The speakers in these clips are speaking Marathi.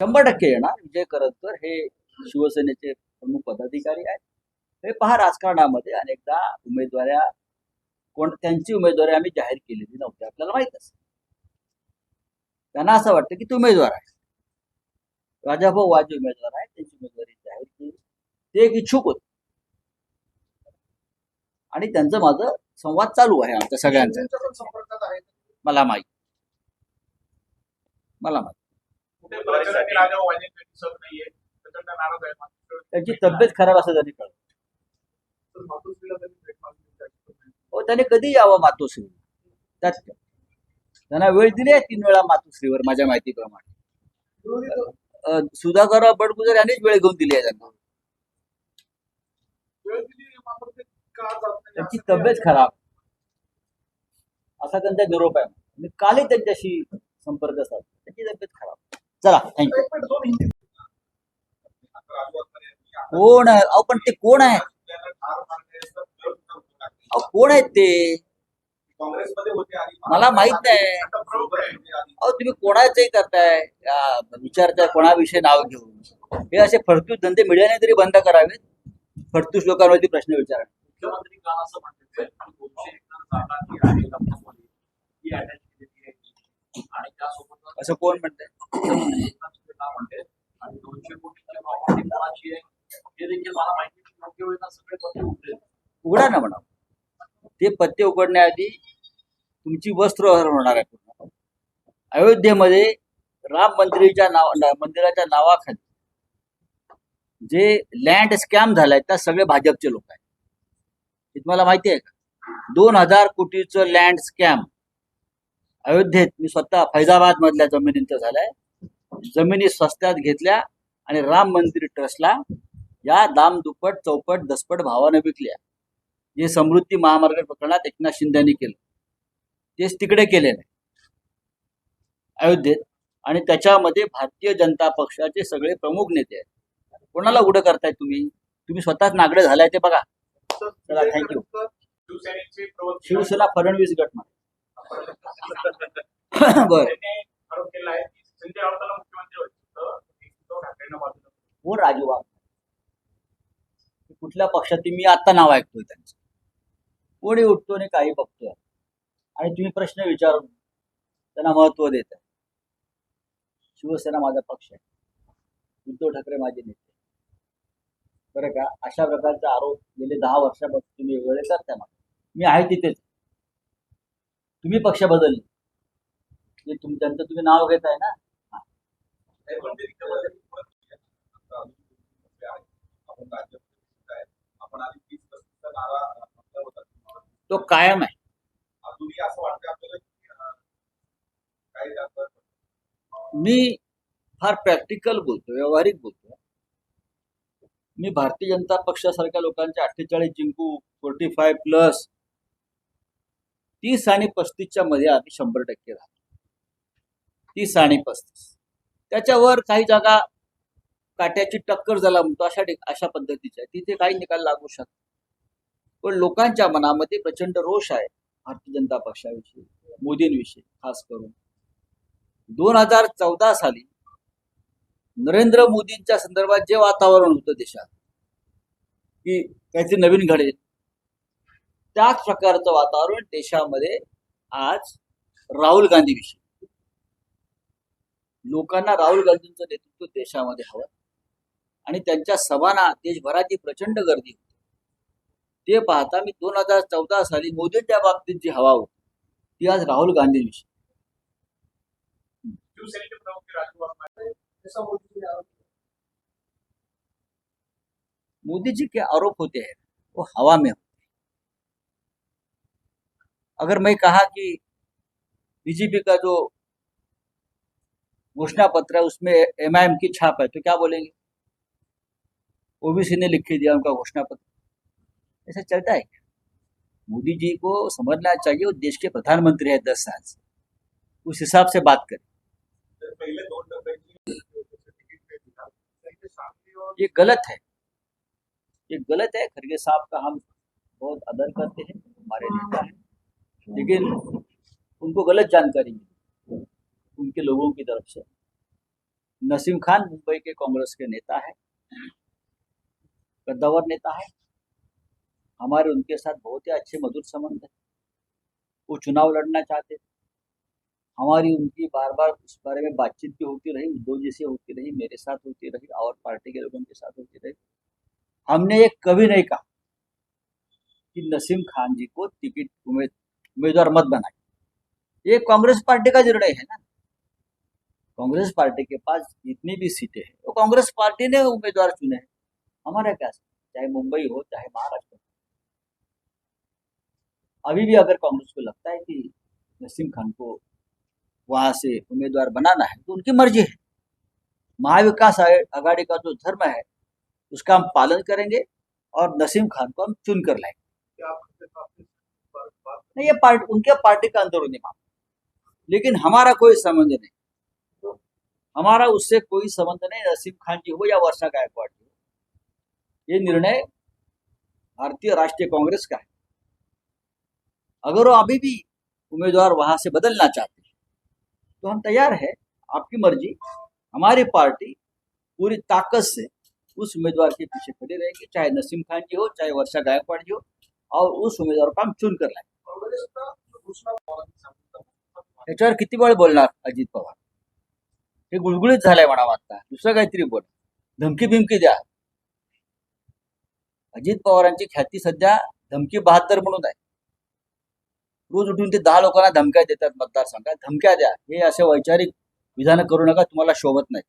शंभर टक्के येणार. विजय करतकर हे शिवसेनेचे प्रमुख पदाधिकारी आहेत. हे पहा राजकारणामध्ये अनेकदा उमेदवाऱ्या कोण त्यांची उमेदवारी आम्ही जाहीर केलेली नव्हती. आपल्याला माहितच त्यांना असं वाटतं की ते उमेदवार आहे राजाभाऊ वाजे उमेदवार आहेत. त्यांची उमेदवारी जाहीर केली. ते एक इच्छुक होते. आणि त्यांचं माझं संवाद चालू आहे आमच्या सगळ्यांचा. मला माहीत. मला माहीत. त्यांची तब्येत खराब असं त्यांनी कळलं त्याची. हो त्याने कधी यावं मातोश्री? त्यात काय. त्यांना वेळ दिली आहे तीन वेळा मातोश्रीवर माझ्या माहितीप्रमाणे. विरोधी तो अं, सुधाकर बडगुजर यांनीच वेळ घेऊन दिली आहे त्यांना. त्यांची तब्येत खराब. असा त्यांचा निरोप आहे. मी कालही त्यांच्याशी संपर्क साधला. त्यांची चला थँक्यू कोण अहो पण ते कोण आहे? अहो कोण आहेत ते? मला माहीत नाही. अहो तुम्ही कोणाचंही करताय. विचारताय कोणाविषयी नाव घेऊन. हे असे फडतूस धंदे मिळाले तरी बंद करावेत. फडतूस लोकांवरती प्रश्न विचारा. असं कोण म्हणतंय? आणि दोनशे प्रॉपर्टी कोणाची आहे हे देखील मला माहिती योग्य वेळेला सगळे पत्ते उघडा ना म्हणा. ते पत्ते उघडण्याआधी तुमची वस्त्र होणार आहे पूर्ण. अयोध्येमध्ये राम मंदिराच्या नाव मंदिराच्या नावाखाली जे लँड स्कॅम झालाय त्या सगळे भाजपचे लोक आहेत. हे तुम्हाला माहिती आहे का? दोन हजार कोटीचं लँड स्कॅम अयोध्येत मी स्वतः फैजाबाद मधल्या जमिनींचं झालंय. जमिनी स्वस्त्यात घेतल्या आणि राम मंदिर ट्रस्टला या दाम दुप्पट चौपट दसपट भावाने विकल्या. जे समृद्धी महामार्ग प्रकरणात एकनाथ शिंदेनी केलं. तेच तिकडे केले नाही अयोध्येत. आणि त्याच्यामध्ये भारतीय जनता पक्षाचे सगळे प्रमुख नेते आहेत. कोणाला उडं करताय तुम्ही? तुम्ही स्वतःच नागडे झालाय ते बघा. चला, थँक्यू शिवसेना फडणवीस गट बर. संजय राऊतांना मुख्यमंत्री व्हायचं ठाकरेंना बाजूला राजू बाबा कुठल्या पक्षात मी आता नाव ऐकतोय त्यांचं. कोणी उठतो आणि काही बघतोय. आणि तुम्ही प्रश्न विचारून त्यांना महत्त्व देत आहे शिवसेना माझा पक्ष आहे. उद्धव ठाकरे माझे नेते बरं का? अशा प्रकारचा आरोप गेले दहा वर्षापासून तुम्ही वेगळे करताय मला. मी आहे तिथेच. तुम्ही पक्ष बदलले. जे तुम त्यांचं तुम्ही नाव घेताय ना तो कायम आहे. मी फार प्रॅक्टिकल बोलतो व्यावहारिक बोलतो मी भारतीय जनता पक्षासारख्या लोकांचे अठ्ठेचाळीस जिंकू फोर्टी फाय प्लस तीस आणि पस्तीसच्या मध्ये आम्ही शंभर टक्के राहतो. तीस आणि पस्तीस. त्याच्यावर काही जागा काट्याची टक्कर झाला म्हणतो अशा अशा पद्धतीच्या. तिथे काही निकाल लागू शकतात पण लोकांच्या मनामध्ये प्रचंड रोष आहे भारतीय जनता पक्षाविषयी मोदींविषयी खास करून. दोन हजार चौदा साली नरेंद्र मोदींच्या संदर्भात जे वातावरण होतं देशात की काहीतरी नवीन घडेल त्याच प्रकारचं वातावरण देशामध्ये आज राहुल गांधी विषयी लोकांना राहुल गांधींचं नेतृत्व देशामध्ये हवं. आणि त्यांच्या सभांना देशभराची प्रचंड गर्दी होती. ते पाहता मी दोन हजार चौदा साली मोदींच्या बाबतीत जी हवा होती ती आज राहुल गांधींविषयी. मोदीजी. मोदी जी के आरोप होते? हैं वो हवा में होते. हैं अगर मैं कहा कि बीजेपी का जो घोषणा पत्र है, उसमें एम आई एम की छाप है तो क्या बोलेंगे? ओबीसी ने लिख दिया उनका घोषणा पत्र ऐसा चलता है क्या? मोदी जी को समझना चाहिए, वो देश के प्रधानमंत्री है दस साल से। उस हिसाब से बात करें। ये गलत है। ये गलत है, खरगे साहब का हम बहुत आदर करते हैं, हमारे नेता हैं। लेकिन उनको गलत जानकारी मिली उनके लोगों की तरफ़ से। नसीम खान मुंबई के कांग्रेस के नेता है। कद्दावर नेता है। हमारे उनके साथ बहुत ही अच्छे मधुर संबंध है। वो चुनाव लड़ना चाहते थे हमारी उनकी बार बार इस बारे में बातचीत भी होती रही, उद्धव जी से होती रही, मेरे साथ होती रही, और पार्टी के लोगों के साथ होती रही। हमने ये कभी नहीं कहा कि नसीम खान जी को टिकट उम्मीदवार मत बनाए। ये कांग्रेस पार्टी का निर्णय है ना। कांग्रेस पार्टी के पास जितनी भी सीटें हैं, वो कांग्रेस पार्टी ने उम्मीदवार चुने हैं। हमारा क्या चाहे मुंबई हो, चाहे महाराष्ट्र हो। अभी भी अगर कांग्रेस को लगता है कि नसीम खान को वहाँ से उम्मीदवार बनाना है तो उनकी मर्ज़ी है। महाविकास आघाड़ी का जो धर्म है, उसका हम पालन करेंगे और नसीम खान को हम चुन कर लाएँगे। नहीं, ये पार्टी, उनके पार्टी का अंदरूनी मामला। लेकिन हमारा कोई संबंध नहीं। हमारा उससे कोई संबंध नहीं नसीम खान जी हो या वर्षा गायकवाड़ जी हो। ये निर्णय भारतीय राष्ट्रीय कांग्रेस का है। अगर वो अभी भी उम्मीदवार वहाँ से बदलना चाहते हैं तो हम तैयार है। आपकी मर्ज़ी हमारी पार्टी पूरी ताकत से उस उम्मीदवार के पीछे खड़ी रहेगी चाहे नसीम खान जी हो चाहे वर्षा गायकवाड़ जी हो और उस उम्मीदवार को हम चुन कर लाएँगे। काँग्रेसचा घोषणा पवारांनी सांगितलं त्याच्यावर किती वेळ बोलणार अजित पवार? हे गुळगुळीत झालंय म्हणा आता दुसरं काहीतरी बोल. धमकी बिमकी द्या. अजित पवारांची ख्याती सध्या धमकी बहात्तर म्हणून आहे. रोज उठून ते दहा लोकांना धमक्या देतात मतदारसंघात. धमक्या द्या. हे असे वैचारिक विधानं करू नका तुम्हाला शोभत नाही.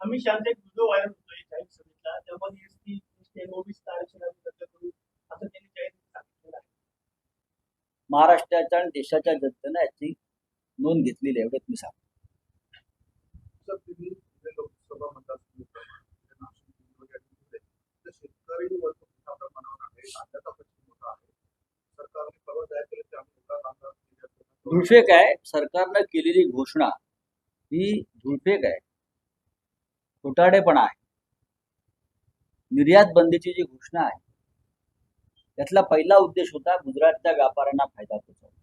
अमित शहाचा एक व्हिडिओ व्हायरल होतोय जाहीर सभेतला. त्यामध्ये एसटी एसटी ओबीसी आरक्षणाची रद्द करू असं त्यांनी जाहीर सांगितलेलं आहे. महाराष्ट्राच्या आणि देशाच्या जनतेनं याची नोंद घेतलेली आहे एवढंच मी सांगतो जर तुम्ही जे लोकसभा मतदारसंघ नाशिक मुंबई या ठिकाणी तर शेतकरी वर्ग मोठ्या प्रमाणावर आहे. राज्याचा प्रश्न मोठा आहे. सरकारने परवा जाहीर केलं की आम्ही एका कामगार धुळफेक आहे. सरकारनं केलेली घोषणा ही धुळफेक आहे. खोटाडेपणा आहे. निर्यात बंदीची जी घोषणा आहे त्यातला पहिला उद्देश होता गुजरातच्या व्यापाऱ्यांना फायदा पोहोचवणे.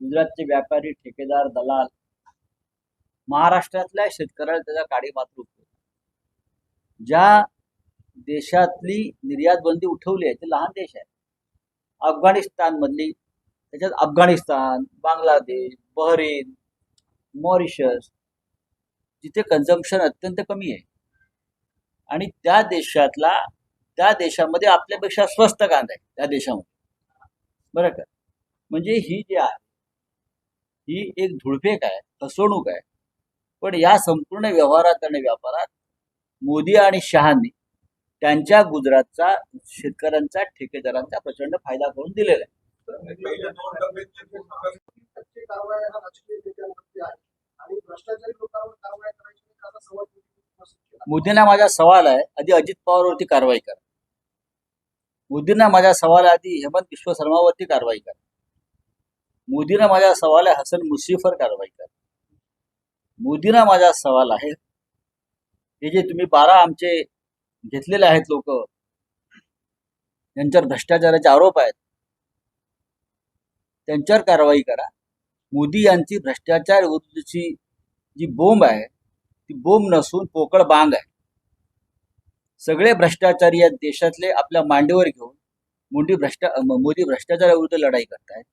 गुजरातचे व्यापारी ठेकेदार दलाल महाराष्ट्रातल्या शेतकऱ्याला त्याचा काडी मात्र उपयोग. ज्या देशातली निर्यात बंदी उठवली आहे ते लहान देश आहे. अफगाणिस्तान मधली त्याच्यात अफगाणिस्तान बांगलादेश बहरीन मॉरिशस जिथे कन्झम्पशन अत्यंत कमी आहे. आणि त्या देशातला त्या देशामध्ये आपल्यापेक्षा स्वस्त कांदा आहे त्या देशामध्ये. बरं का? म्हणजे ही जी आहे ही एक धुळफेक आहे फसवणूक आहे. पण या संपूर्ण व्यवहारात आणि व्यापारात मोदी आणि शहांनी त्यांच्या गुजरातचा शेतकऱ्यांचा ठेकेदारांचा प्रचंड फायदा करून दिलेला आहे. मोदींना माझा सवाल आहे आधी अजित पवारवरती कारवाई करा. मोदींना माझा सवाल आहे आधी हेमंत विश्व शर्मावरती कारवाई करा. मोदींना माझा सवाल आहे हसन मुसीफवर कारवाई करा. मोदींना माझा सवाल आहे हे जे तुम्ही बारा आमचे घेतलेले आहेत लोक. यांच्यावर भ्रष्टाचाराचे आरोप आहेत. त्यांच्यावर कारवाई करा. मोदी यांची भ्रष्टाचार विरुद्धची जी बोंब आहे ती बोंब नसून पोकळ बांग आहे. सगळे भ्रष्टाचारी या देशातले आपल्या मांडीवर घेऊन मोदी भ्रष्टा मोदी भ्रष्टाचाराविरुद्ध लढाई करतायत.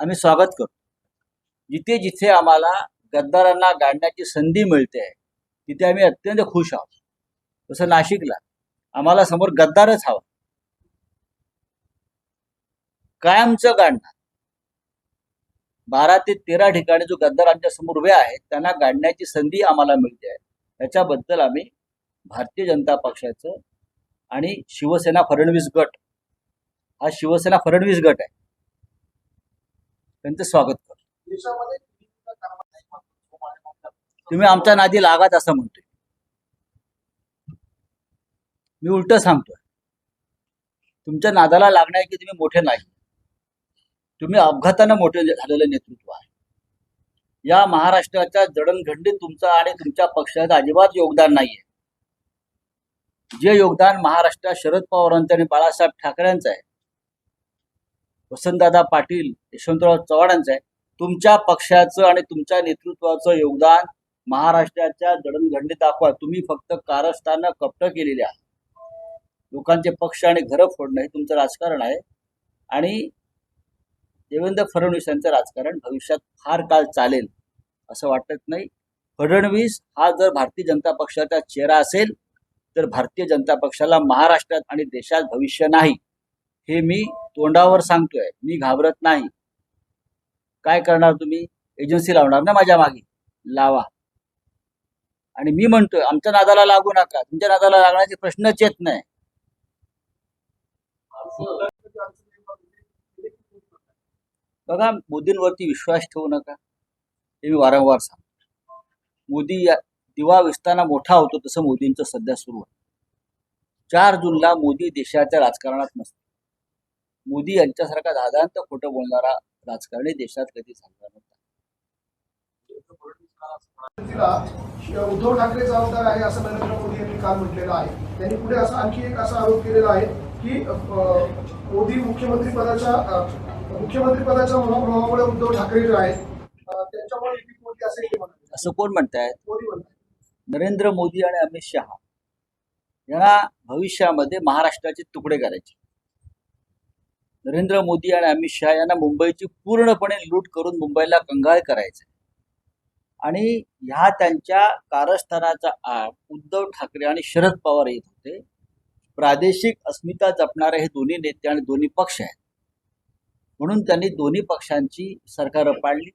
आम्ही स्वागत करतो. जिथे जिथे आम्हाला गद्दारांना गाडण्याची संधी मिळते तिथे आम्ही अत्यंत खुश आहोत. तसं नाशिकला आम्हाला समोर गद्दारच हवा. कायमचं गाडणार. बारा ते तेरा ठिकाणी जो गद्दार आमच्यासमोर उभे आहेत त्यांना गाडण्याची संधी आम्हाला मिळते. आहे त्याच्याबद्दल आम्ही भारतीय जनता पक्षाचं आणि शिवसेना फडणवीस गट हा शिवसेना फडणवीस गट आहे. त्यांचं स्वागत तुम्ही आमच्या नादी लागत असं म्हणतोय. मी उलट सांगतोय. तुमच्या नादाला लागणार की तुम्ही मोठे नाही. तुम्ही अपघातानं मोठे झालेलं नेतृत्व आहे. या महाराष्ट्राच्या जडणघडणीत तुमचं आणि तुमच्या पक्षाचं अजिबात योगदान नाहीये. जे योगदान महाराष्ट्रात शरद पवारांचं आणि बाळासाहेब ठाकरेंचं आहे. वसंतदादा पाटील यशवंतराव चव्हाणांचं आहे. तुमच्या पक्षाचं आणि तुमच्या नेतृत्वाचं योगदान महाराष्ट्राच्या जडणघडणीत दाखवा. तुम्ही फक्त कारस्थानं कपट केलेली आहे लोकांचे पक्ष आणि घरं फोडणं हे तुमचं राजकारण आहे. आणि देवेंद्र फडणवीस यांचं राजकारण भविष्यात फार काळ चालेल असं वाटत नाही. फडणवीस हा जर भारतीय जनता पक्षाचा चेहरा असेल तर भारतीय जनता पक्षाला महाराष्ट्रात आणि देशात भविष्य नाही. हे मी तोंडावर सांगतोय. मी घाबरत नाही. काय करणार तुम्ही? एजन्सी लावणार ना माझ्या मागे. लावा. आणि मी म्हणतोय आमच्या नादाला लागू नका. तुमच्या नादाला लागण्याचे प्रश्नच येत नाही. बघा मोदींवरती विश्वास ठेवू नका. हे मी वारंवार सांगतो. मोदी या दिवा विस्ताना मोठा होतो तसं मोदींचं सध्या सुरू आहे. चार जूनला मोदी देशाच्या राजकारणात नसतो. मोदी यांच्यासारखा दादांत खोटं बोलणारा राजकारणी देशात कधी झाला नव्हता. उद्धव ठाकरे जबाबदार आहे असं नरेंद्र मोदी यांनी काल म्हटलेलं आहे. त्यांनी पुढे असा आणखी एक असा आरोप केलेला आहे की मोदी मुख्यमंत्री पदाच्या मुख्यमंत्री पदाच्या मनोभावामुळे उद्धव ठाकरे जे आहेत त्यांच्यामुळे मोदी असे कोण म्हणतायत? नरेंद्र मोदी आणि अमित शहा यांना भविष्यामध्ये महाराष्ट्राचे तुकडे करायचे. नरेंद्र मोदी आणि अमित शहा यांना मुंबईची पूर्णपणे लूट करून मुंबईला कंगाळ करायचे आणि ह्या त्यांच्या कारस्थानाचा उद्धव ठाकरे आणि शरद पवार येत होते. प्रादेशिक अस्मिता जपणारे हे दोन्ही नेते आणि दोन्ही पक्ष आहेत. म्हणून त्यांनी दोन्ही पक्षांची सरकारं पाडली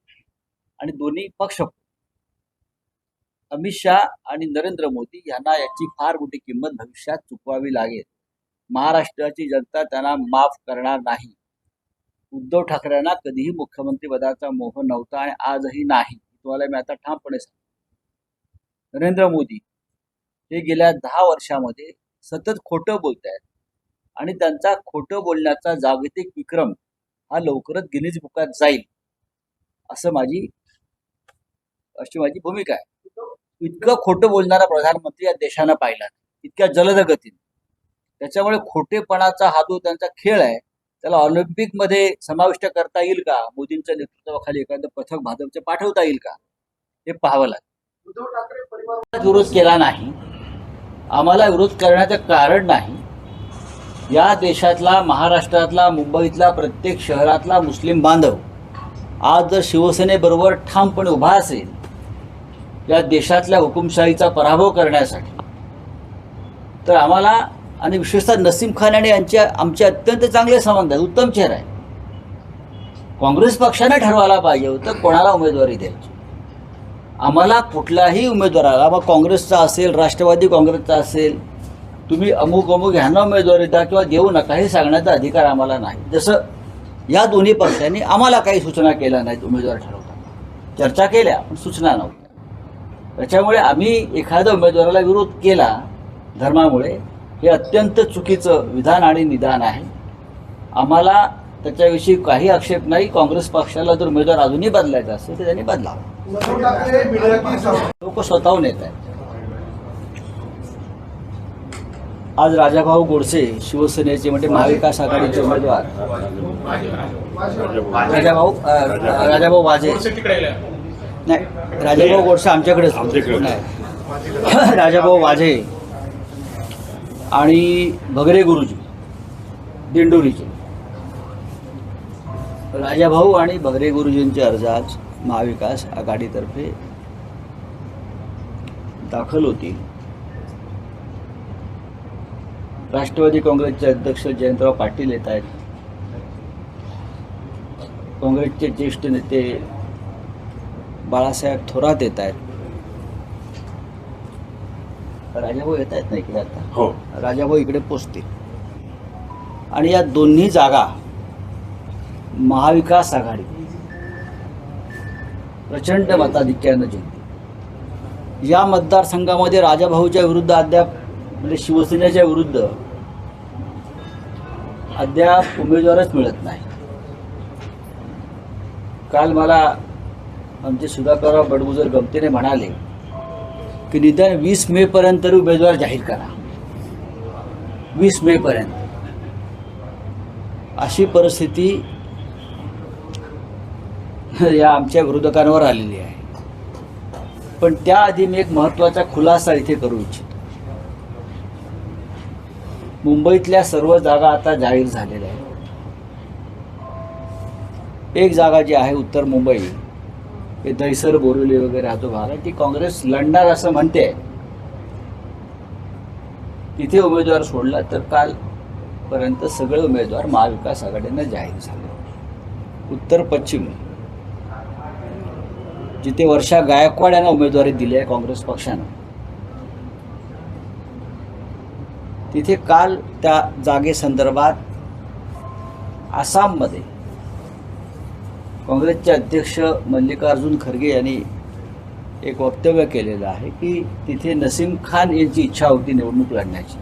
आणि दोन्ही पक्ष अमित शहा आणि नरेंद्र मोदी यांना याची फार मोठी किंमत भविष्यात चुकवावी लागेल. महाराष्ट्राची जनता त्यांना माफ करणार नाही. उद्धव ठाकरेंना कधीही मुख्यमंत्री पदाचा मोह नव्हता आणि आजही नाही. तुम्हाला मी आता ठामपणे सांगतो. नरेंद्र मोदी हे गेल्या दहा वर्षामध्ये सतत खोटं बोलत आहेत आणि त्यांचा खोटं बोलण्याचा जागतिक विक्रम हा लवकरच गिनीज बुकात जाईल. असं माझी अशी माझी भूमिका आहे. इतकं खोटं बोलणारा प्रधानमंत्री या देशानं पाहिला इतक्या जलद गतीने त्याच्यामुळे खोटेपणाचा हा जो त्यांचा खेळ आहे त्याला ऑलिम्पिकमध्ये समाविष्ट करता येईल का? मोदींच्या नेतृत्वाखाली एखादं पथक भाजपचे पाठवता येईल का? हे पाहावं लागेल. उद्धव ठाकरे परिवार विरोध केला नाही. आम्हाला विरोध करण्याचं कारण नाही. या देशातला महाराष्ट्रातला मुंबईतला प्रत्येक शहरातला मुस्लिम बांधव आज जर शिवसेनेबरोबर ठामपणे उभा असेल या देशातल्या हुकुमशाहीचा पराभव करण्यासाठी तर आम्हाला आणि विशेषतः नसीम खान आणि यांच्या आमचे अत्यंत चांगले संबंध आहेत. उत्तम चेहरा आहे. काँग्रेस पक्षाने ठरवायला पाहिजे होतं कोणाला उमेदवारी द्यायची. आम्हाला कुठलाही उमेदवाराला मग काँग्रेसचा असेल राष्ट्रवादी काँग्रेसचा असेल तुम्ही अमुक अमुक ह्यांना उमेदवारी द्या किंवा देऊ नका हे सांगण्याचा अधिकार आम्हाला नाही. जसं या दोन्ही पक्षांनी आम्हाला काही सूचना केल्या नाहीत उमेदवार ठरवताना चर्चा केल्या पण सूचना नव्हत्या. त्याच्यामुळे आम्ही एखाद्या उमेदवाराला विरोध केला धर्मामुळे हे अत्यंत चुकीचं विधान आणि निदान आहे. आम्हाला त्याच्याविषयी काही आक्षेप नाही. काँग्रेस पक्षाला जर उमेदवार अजूनही बदलायचा असेल तर त्यांनी बदलावा. लोक स्वतःहून येत आहेत. आज राजाभाऊ गोडसे शिवसेनेचे म्हणजे महाविकास आघाडीचे उमेदवार. राजाभाऊ राजाभाऊ वाजे. नाही राजाभाऊ गोडसे आमच्याकडेच नाही. राजाभाऊ वाजे. आणि भगरे गुरुजी दिंडोरीचे. राजाभाऊ आणि भगरे गुरुजींचे अर्ज आज महाविकास आघाडीतर्फे दाखल होतील. राष्ट्रवादी काँग्रेसचे अध्यक्ष जयंतराव पाटील येत आहेत. काँग्रेसचे ज्येष्ठ नेते बाळासाहेब थोरात येत आहेत. राजाभाऊ येत आहेत ना इकडे आता. हो. राजाभाऊ इकडे पोचतील. आणि या दोन्ही जागा महाविकास आघाडी प्रचंड मताधिक्यानं जिंकते या मतदारसंघामध्ये राजाभाऊच्या विरुद्ध अद्याप म्हणजे शिवसेनेच्या विरुद्ध अद्याप उमेदवारच मिळत नाही. काल मला आमचे सुधाकरराव बडगुजर गमतीने म्हणाले की निदान वीस मे पर्यंत तरी उमेदवार जाहीर करा. वीस मे पर्यंत. अशी परिस्थिती या आमच्या विरोधकांवर आलेली आहे. पण त्याआधी मी एक महत्त्वाचा खुलासा इथे करू इच्छितो. मुंबईतल्या सर्व जागा आता जाहीर झालेल्या आहेत. एक जागा जी आहे उत्तर मुंबई हे दहिसर बोरिवली वगैरे हा जो भाग आहे ती काँग्रेस लढणार असं म्हणते. तिथे उमेदवार सोडला तर कालपर्यंत सगळे उमेदवार महाविकास आघाडीनं जाहीर झाले. उत्तर पश्चिम. जिथे वर्षा गायकवाड यांना उमेदवारी दिली आहे काँग्रेस पक्षानं. तिथे काल त्या जागेसंदर्भात आसाममध्ये काँग्रेसचे अध्यक्ष मल्लिकार्जुन खरगे यांनी एक वक्तव्य केलेलं आहे की तिथे नसीम खान यांची इच्छा होती निवडणूक लढण्याची.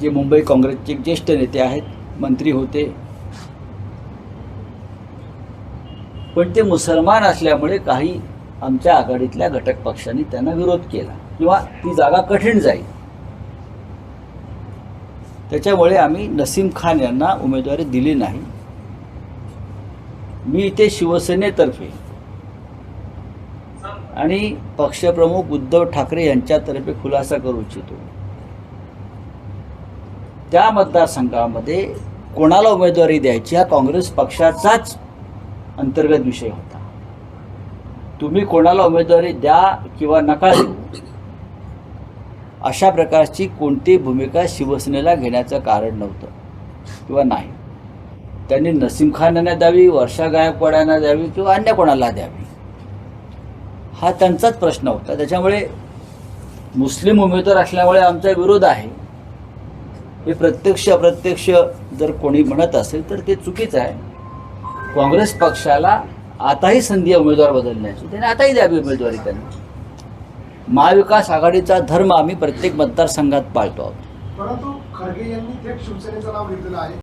जे मुंबई काँग्रेसचे ज्येष्ठ नेते आहेत मंत्री होते. पण ते मुसलमान असल्यामुळे काही आमच्या आघाडीतल्या घटक पक्षांनी त्यांना विरोध केला किंवा ती जागा कठीण जाईल. त्याच्यामुळे आम्ही नसीम खान यांना उमेदवारी दिली नाही. मी इथे शिवसेनेतर्फे. आणि पक्षप्रमुख उद्धव ठाकरे यांच्यातर्फे खुलासा करू इच्छितो. त्या मतदारसंघामध्ये कोणाला उमेदवारी द्यायची हा काँग्रेस पक्षाचाच अंतर्गत विषय होता. तुम्ही कोणाला उमेदवारी द्या किंवा नका देऊ अशा प्रकारची कोणती भूमिका शिवसेनेला घेण्याचं कारण नव्हतं किंवा नाही. त्यांनी नसीम खान यांना द्यावी वर्षा गायकवाड यांना द्यावी किंवा अन्य कोणाला द्यावी? हा त्यांचाच प्रश्न होता. त्याच्यामुळे मुस्लिम उमेदवार असल्यामुळे आमचा विरोध आहे. हे प्रत्यक्ष अप्रत्यक्ष जर कोणी म्हणत असेल तर ते चुकीचं आहे. काँग्रेस पक्षाला आताही संधी आहे उमेदवार बदलण्याची त्याने आताही द्यावी उमेदवारी त्यांनी. महाविकास आघाडीचा धर्म आम्ही प्रत्येक मतदारसंघात पाळतो आहोत. परंतु खरगे यांनी थेट शिवसेनेचं नाव घेतलेलं आहे.